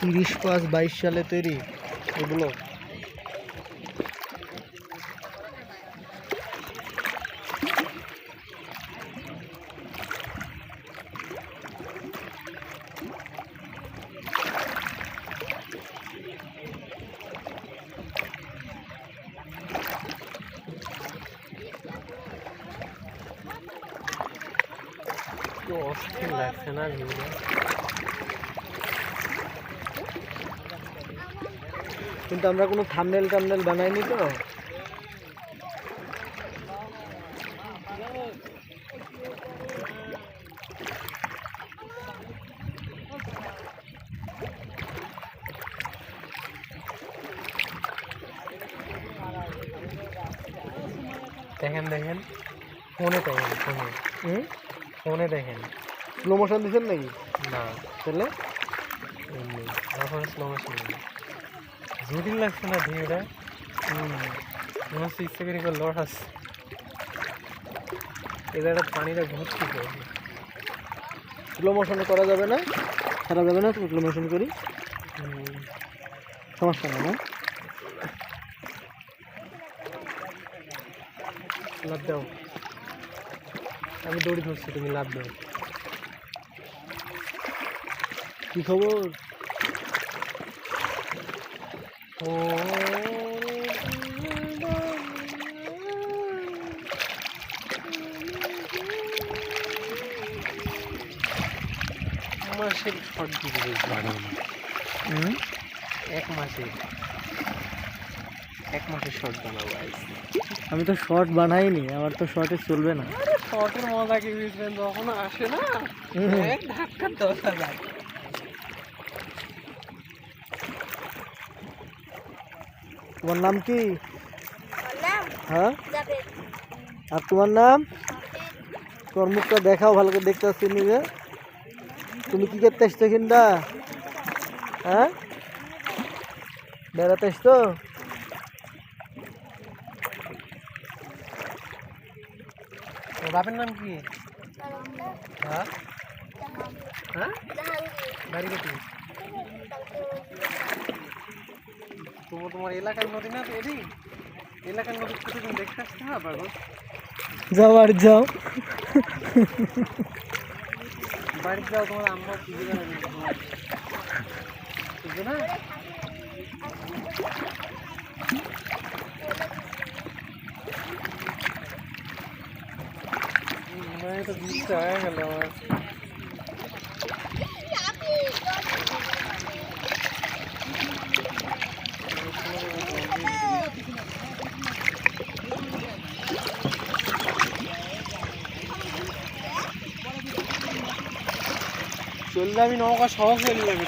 তিরিশ পাঁচ বাইশ সালে তৈরি এগুলো। অস্থির লাগছে না ভিউটা কিন্তু আমরা কোনো থামনেল টামনেল বানাইনি তো। দেখেন দেখেন। ফোনে দেখেন ফোনে। হুম? ফোনে দেখেন। স্লো মোশন দিচ্ছেন নাকি? না। তাহলে? এমনি। আমার স্লো মোশন জটিল লাগছে না ভিউটা হুম মনে হচ্ছে ইচ্ছে করে করে লড়াস এদের একটা পানিটা ঘুরছে তো স্লো মোশনে করা যাবে না? করা যাবে না? স্লো মোশন করি সমস্যা না? লাভ দাও। আমি দৌড়ি ধরছি তুমি লাভ দাও। কি খবর মাসের শর্ট দিতে হুম এক মাসে এক মাসের শর্ট বানাবো আমি তো শর্ট বানাইনি আমার তো শর্টে চলবে না শর্টের মজা কি বুঝবেন যখন আসে না হুম। ধাক্কা দশ হাজার তোমার নাম কি? নাম হ্যাঁ? জাভেদ আর তোমার নাম? তোমার মুখটা দেখাও ভালো করে দেখতে পাচ্ছি নিজে। তুমি কি করতে এসছো কিন্দা হ্যাঁ? বেড়াতে এসছো তোর বাপের নাম কি? হ্যাঁ? হ্যাঁ? জাহাঙ্গীর বাড়ি কোথায়? তোমার তোমার এলাকার নদী না তো এটি এলাকার নদী প্রতিদিন দেখতে আসতে না পাগল যাও আর যাও। বাড়ি যাও তোমার আম্মা খুঁজে না খুঁজে না? তো বিশটা হয়ে গেল আমার। চললে আমি নৌকা সহ চললাম